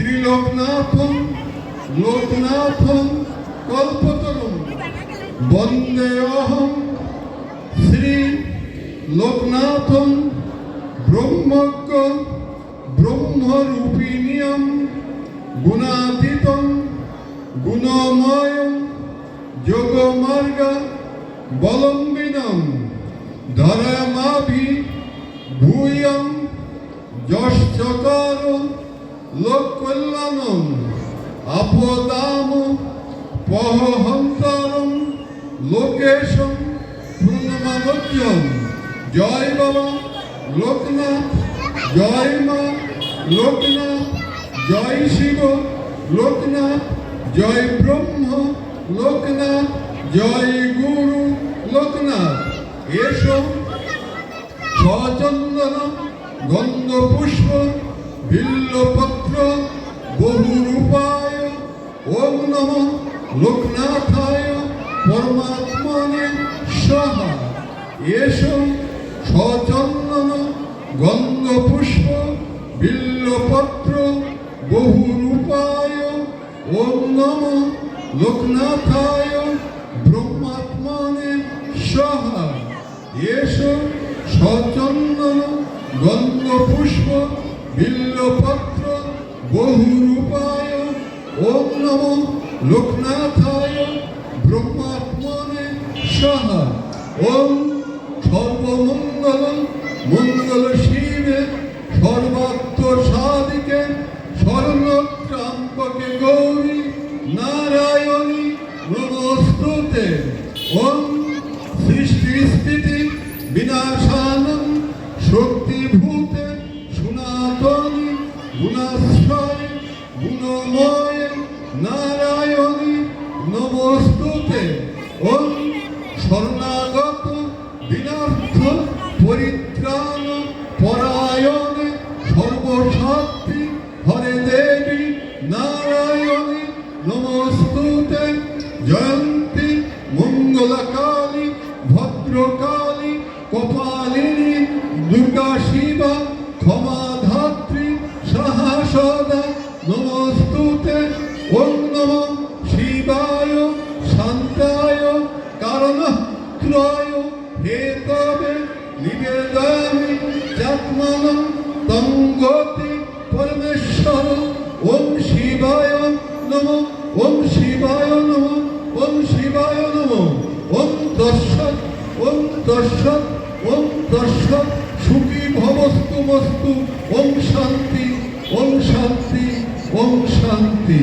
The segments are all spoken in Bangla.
ত্রিলোকনাথম, লোকনাথম, কল্পতরুম। বন্দে অহম। শ্রী লোকনাথম, ব্রহ্মজ্ঞ, ব্রহ্মরূপিণীয়ম, গুণাতীতম গুণময় যোগমার্গ, বলম্বিনম, ধরমাভি, ভূয়ম যশ্চকার লোককল্যাণম আপদাম পহহন্তরম লোকেশম পূর্ণমানোজ্জম জয় বাবা, লোকনাথ, জয় মা, লোকনাথ। জয় শিব, লোকনাথ। জয় ব্রহ্ম, লোকনাথ। জয় গুরু, লোকনাথ। এসব সচন্দন গন্ধ পুষ্প বিল্লপত্র বহুরূপায় ওম নম লোকনাথায় পরমাত্মনে সহা এসো সচন্দন গন্ধ পুষ্প বিল্লপত্র বহুরূপায় ওম নম লোকনাথায় ব্রহ্মাত্মনে সহা এসো সচন্দন গন্ধ পুষ্প বহুরূপায় ওম নম লোকনাথায় ব্রহ্মাত্মনে সহা। ওম সর্বমঙ্গল মঙ্গল শিবে সর্বাত্ম সাধিকে স্বর্ণত্রাম্পকে গৌরী নারায়ণী নমস্তুতে। ওম সৃষ্টি স্থিতি বিনাশানম শক্তিভূতে গুণময় নারায়ণী নমস্তুতে। ওম শরণাগত বিনার্থ পরিত্রাণ পরায়ণে সর্বশক্তি হরে দেবী নারায়ণী নমস্তুতে। জয়ন্তী মঙ্গলকালী ভদ্রকালী ওম শিবায় নম, ওম শিবায় নম, ওম শিবায় নম। ওম দর্শক ওম দর্শক ওম দর্শক সুখী ভবস্তু মস্তু, ওম শান্তি ওম শান্তি ওম শান্তি।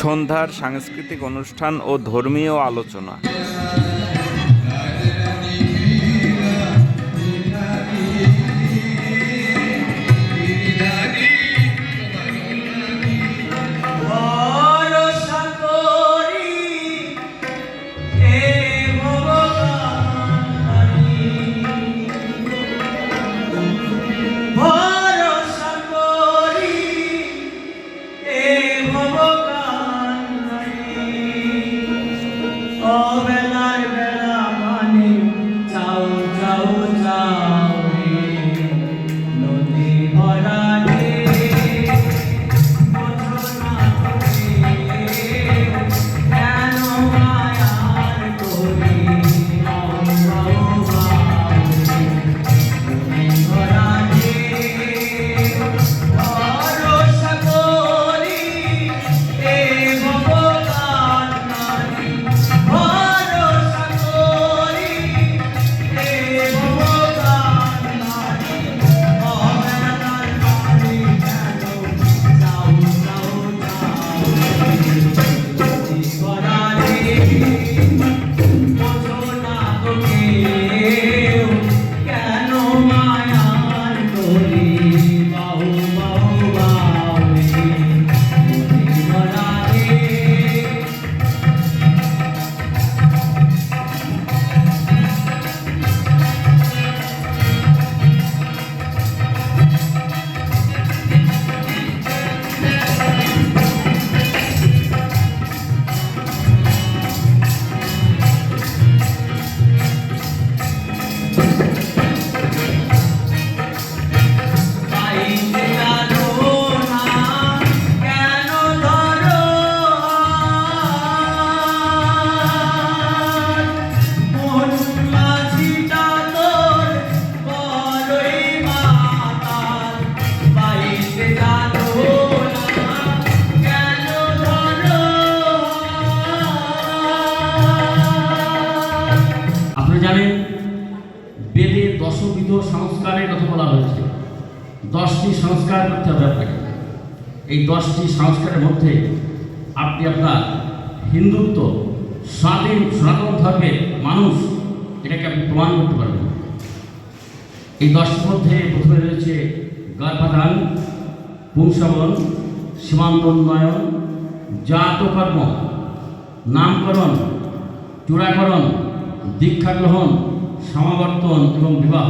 সন্ধ্যার সাংস্কৃতিক অনুষ্ঠান ও ধর্মীয় আলোচনা। no দশটি সংস্কার করতে হবে আপনাকে। এই দশটি সংস্কারের মধ্যে আপনি আপনার হিন্দুত্ব, স্বাধীন, সনাতন ধর্মের মানুষ, এটাকে আপনি প্রমাণ করতে পারবেন। এই দশটির মধ্যে প্রথমে রয়েছে গর্ভাধান পুংসবন সীমান্ত উন্নয়ন জাতকর্ম নামকরণ, চূড়াকরণ দীক্ষা গ্রহণ সমাবর্তন এবং বিবাহ।